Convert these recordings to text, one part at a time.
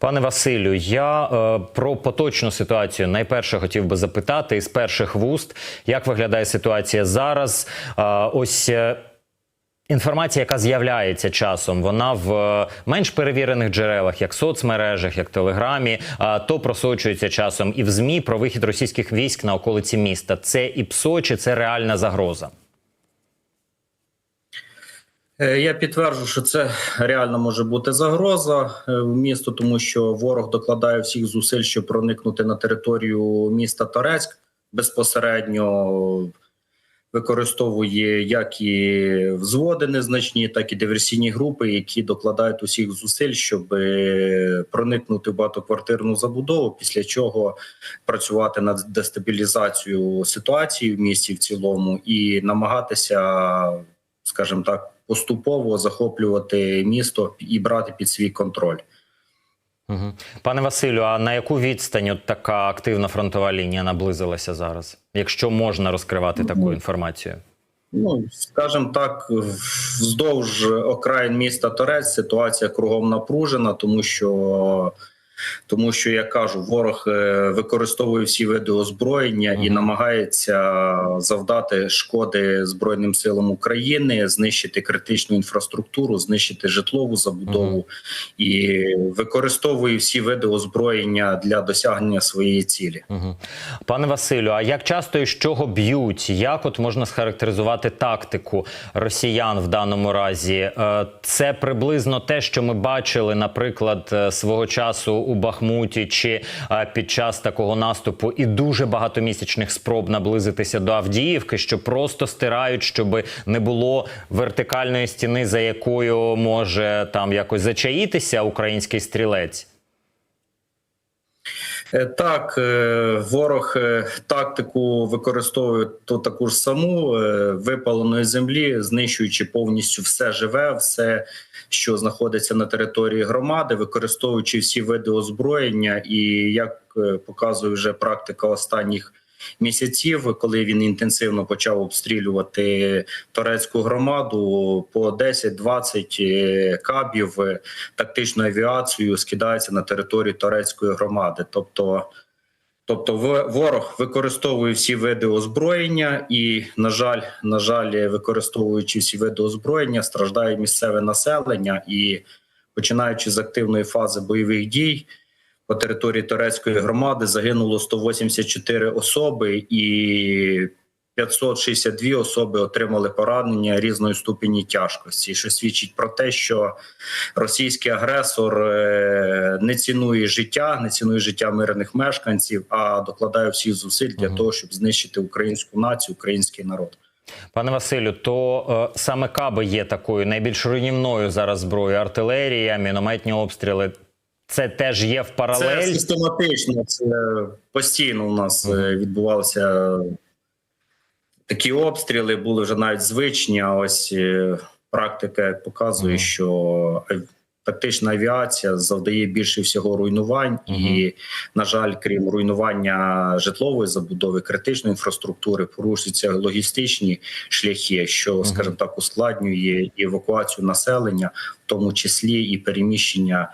Пане Василю, я е, про поточну ситуацію найперше хотів би запитати із перших вуст, як виглядає ситуація зараз. Е, ось. е, Інформація, яка з'являється часом, вона в е, менш перевірених джерелах, як соцмережах, як Телеграмі, а то просочується часом і в ЗМІ про вихід російських військ на околиці міста. Це і ПСО, чи це реальна загроза? Е, Я підтверджу, що це реально може бути загроза е, в місту, тому що ворог докладає всіх зусиль, щоб проникнути на територію міста Торецьк безпосередньо. Використовує як і взводи незначні, так і диверсійні групи, які докладають усіх зусиль, щоб е, проникнути в багатоквартирну забудову, після чого працювати над дестабілізацією ситуації в місті в цілому і намагатися, скажімо так, поступово захоплювати місто і брати під свій контроль. Угу. Пане Василю, а на яку відстань от така активна фронтова лінія наблизилася зараз, якщо можна розкривати таку інформацію? Ну, скажімо так, вздовж окраїн міста Торець ситуація кругом напружена, тому що, тому що я кажу, ворог е, використовує всі види озброєння і намагається завдати шкоди Збройним силам України, знищити критичну інфраструктуру, знищити житлову забудову і використовує всі види озброєння для досягнення своєї цілі. Пане Василю, а як часто і з чого б'ють? Як от можна схарактеризувати тактику росіян в даному разі? Е, Це приблизно те, що ми бачили, наприклад, е, свого часу у Бахмуті чи під час такого наступу, і дуже багатомісячних спроб наблизитися до Авдіївки, що просто стирають, щоб не було вертикальної стіни, за якою може там якось зачаїтися український стрілець. Е, Так, е, ворог е, тактику використовує ту таку ж саму випаленої землі, знищуючи повністю все живе, все, що знаходиться на території громади, використовуючи всі види озброєння, і як показує вже практика останніх місяців, коли він інтенсивно почав обстрілювати турецьку громаду по 10-20 е, кабів е, тактичну авіацію скидається на територію турецької громади. Тобто, тобто ворог використовує всі види озброєння, і на жаль, на жаль, використовуючи всі види озброєння, страждає місцеве населення і починаючи з активної фази бойових дій. По території турецької громади загинуло 184 особи, і 562 особи отримали поранення різної ступені тяжкості, що свідчить про те, що російський агресор е, не цінує життя, не цінує життя мирних мешканців, а докладає всіх зусиль для того, щоб знищити українську націю, український народ. Пане Василю, то е, саме каби є такою найбільш руйнівною зараз зброєю. Артилерія, мінометні обстріли. Це теж є в Це систематично, це постійно у нас е, відбувалися такі обстріли, були вже навіть звичні. А ось е, практика показує, Мгм. що тактична авіація завдає більше всього руйнувань, і, на жаль, крім руйнування житлової забудови, критичної інфраструктури, порушуються логістичні шляхи, що, скажімо так, ускладнює евакуацію населення, в тому числі і переміщення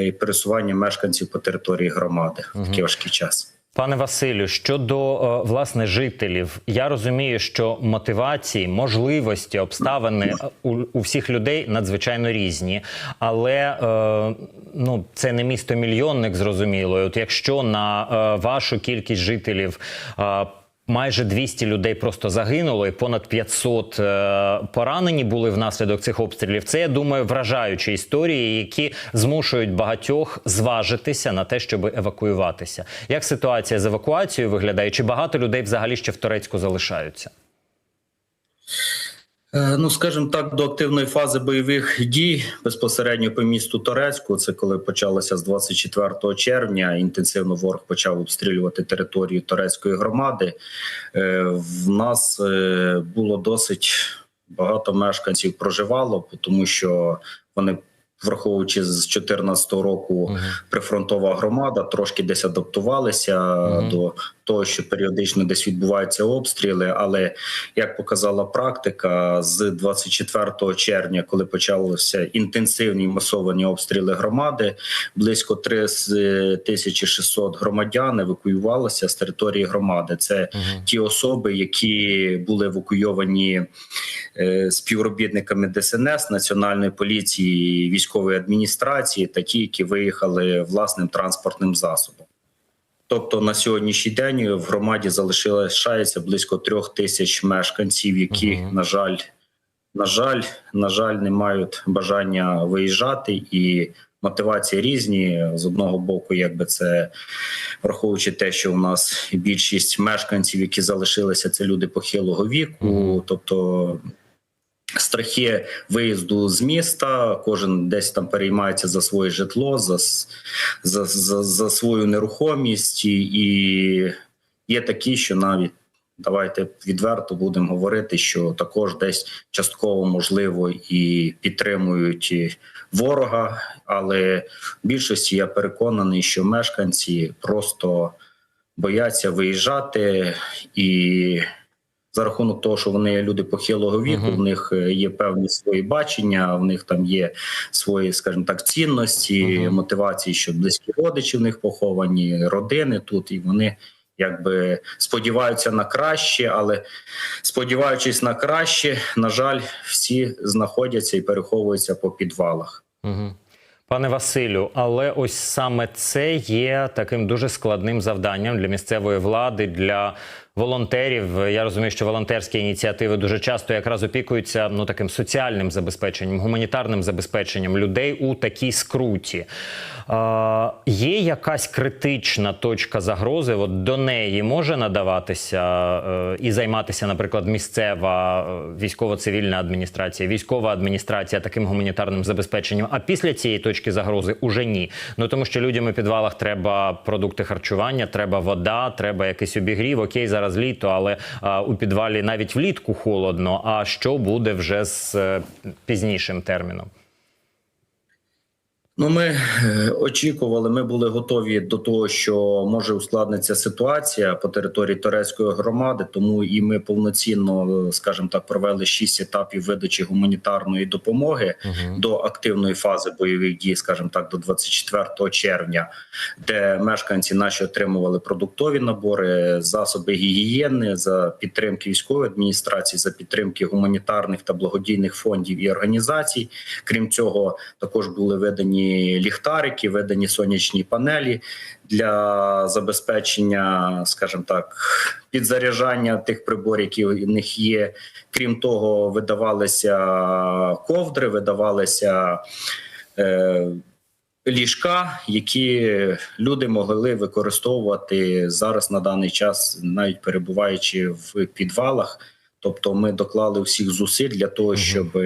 і пересування мешканців по території громади в такий важкий час. Пане Василю, щодо е, власне жителів, я розумію, що мотивації, можливості, обставини е, у, у всіх людей надзвичайно різні, але е, ну це не місто мільйонник, зрозуміло. І От якщо на е, вашу кількість жителів. Е, Майже 200 людей просто загинуло, і понад 500 е, поранені були внаслідок цих обстрілів. Це я думаю, вражаючі історії, які змушують багатьох зважитися на те, щоб евакуюватися. Як ситуація з евакуацією виглядає? Чи багато людей взагалі ще в Турецьку залишаються? Е, Ну, скажімо так, до активної фази бойових дій безпосередньо по місту Торецьку, це коли почалося з 24 червня. Інтенсивно ворог почав обстрілювати територію Торецької громади. Е, В нас е, було досить багато мешканців проживало, тому що вони, враховуючи з 2014 року, прифронтова громада, трошки десь адаптувалися Мгм. до того, що періодично десь відбуваються обстріли. Але як показала практика, з 24 червня, коли почалися інтенсивні масовані обстріли громади, близько 3600 громадян евакуювалося з території громади. Це ті особи, які були евакуйовані е, співробітниками ДСНС, національної поліції, військової адміністрації, та ті, які виїхали власним транспортним засобом. Тобто на сьогоднішній день в громаді залишається близько трьох тисяч мешканців, які, Мгм. на жаль, на жаль, на жаль, не мають бажання виїжджати і. Мотивації різні з одного боку, якби це враховуючи те, що у нас більшість мешканців, які залишилися, це люди похилого віку, тобто страхи виїзду з міста, кожен десь там переймається за своє житло, за, за, за, за свою нерухомість, і, і є такі, що навіть давайте відверто будемо говорити, що також десь частково можливо і підтримують ворога, але в більшості я переконаний, що мешканці просто бояться виїжджати. І. За рахунок того, що вони люди похилого віку, Мгм. в них е, є певні свої бачення, в них там є свої, скажімо так, цінності, Мгм. мотивації, що близькі родичі в них поховані, родини тут, і вони якби сподіваються на краще, але сподіваючись на краще, на жаль, всі знаходяться і переховуються по підвалах. Угу. Пане Василю, але ось саме це є таким дуже складним завданням для місцевої влади, для волонтерів. Я розумію, що волонтерські ініціативи дуже часто якраз опікуються ну таким соціальним забезпеченням, гуманітарним забезпеченням людей у такій скруті. Е, є якась критична точка загрози? От до неї може надаватися е, і займатися, наприклад, місцева е, військово-цивільна адміністрація, військова адміністрація таким гуманітарним забезпеченням. А після цієї точки загрози уже ні. Ну тому що людям у підвалах треба продукти харчування, треба вода, треба якийсь обігрів. Окей, зараз літо, але а, у підвалі навіть влітку холодно. А що буде вже з е, пізнішим терміном? Ну, ми е, очікували, ми були готові до того, що може ускладниться ситуація по території Торецької громади. Тому і ми повноцінно, е, скажімо так, провели шість етапів видачі гуманітарної допомоги Угу. до активної фази бойових дій, скажімо так, до 24 червня, де мешканці наші отримували продуктові набори, засоби гігієни за підтримки військової адміністрації, за підтримки гуманітарних та благодійних фондів і організацій. Крім цього, також були видані ліхтарики, видані сонячні панелі для забезпечення, скажімо так, підзаряджання тих приборів, які в них є. Крім того, видавалися ковдри, видавалися. Е, Ліжка, які люди могли використовувати зараз на даний час, навіть перебуваючи в підвалах. Тобто, ми доклали всіх зусиль для того, щоб,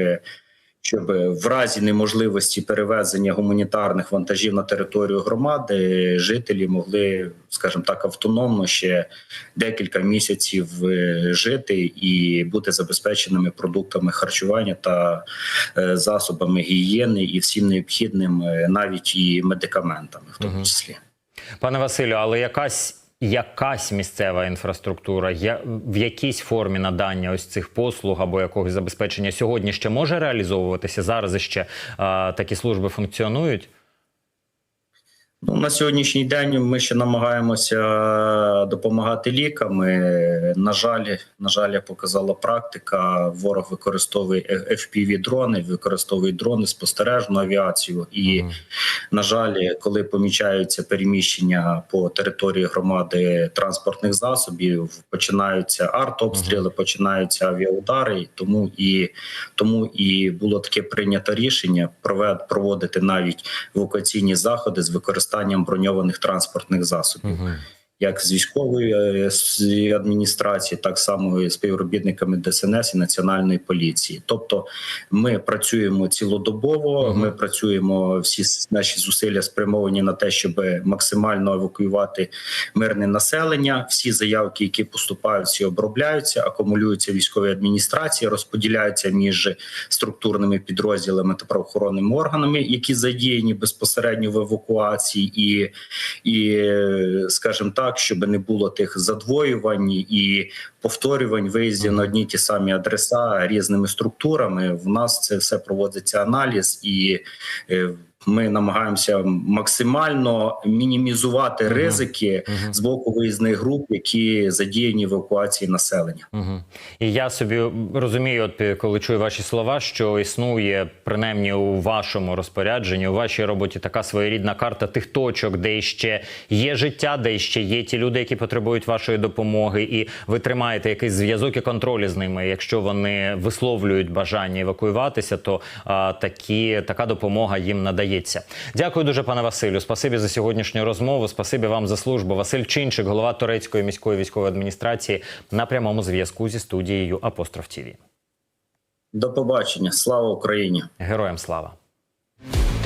щоб в разі неможливості перевезення гуманітарних вантажів на територію громади жителі могли, скажімо так, автономно ще декілька місяців е, жити і бути забезпеченими продуктами харчування та е, засобами гігієни і всім необхідним, е, навіть і медикаментами, в тому числі. Пане Василю, але якась. Якась місцева інфраструктура, я в якійсь формі надання ось цих послуг або якогось забезпечення сьогодні ще може реалізовуватися? Зараз ще а, такі служби функціонують. Ну, на сьогоднішній день ми ще намагаємося допомагати ліками. На жаль, на жаль, як показала практика. Ворог використовує fpv дрони, використовує дрони, спостережну авіацію. І Мгм. на жаль, коли помічаються переміщення по території громади транспортних засобів, починаються артобстріли, починаються авіаудари. Тому і тому і було таке прийнято рішення проводити навіть евакуаційні заходи з використанням броньованих транспортних засобів. Мгм. Як з військової е, з адміністрації, так само і співробітниками ДСНС і національної поліції. Тобто, ми працюємо цілодобово. Мгм. Ми працюємо всі наші зусилля спрямовані на те, щоб максимально евакуювати мирне населення. Всі заявки, які поступають, всі обробляються, акумулюються в військовій адміністрації, розподіляються між структурними підрозділами та правоохоронними органами, які задіяні безпосередньо в евакуації, і, і скажімо так, так, щоб не було тих задвоювань і повторювань виїздів на одні ті самі адреса різними структурами. В нас це все проводиться аналіз, і е, ми намагаємося максимально мінімізувати ризики з боку виїзних груп, які задіяні в евакуації населення. Угу. І я собі розумію, от коли чую ваші слова, що існує принаймні у вашому розпорядженні, у вашій роботі така своєрідна карта тих точок, де ще є життя, де ще є ті люди, які потребують вашої допомоги, і ви тримаєте якийсь зв'язок і контроль з ними. Якщо вони висловлюють бажання евакуюватися, то а, такі така допомога їм надається. Дякую дуже, пане Василю. Спасибі за сьогоднішню розмову. Спасибі вам за службу. Василь Чинчик, голова турецької міської військової адміністрації, на прямому зв'язку зі студією Апостроф ТІВІ. До побачення, слава Україні! Героям слава.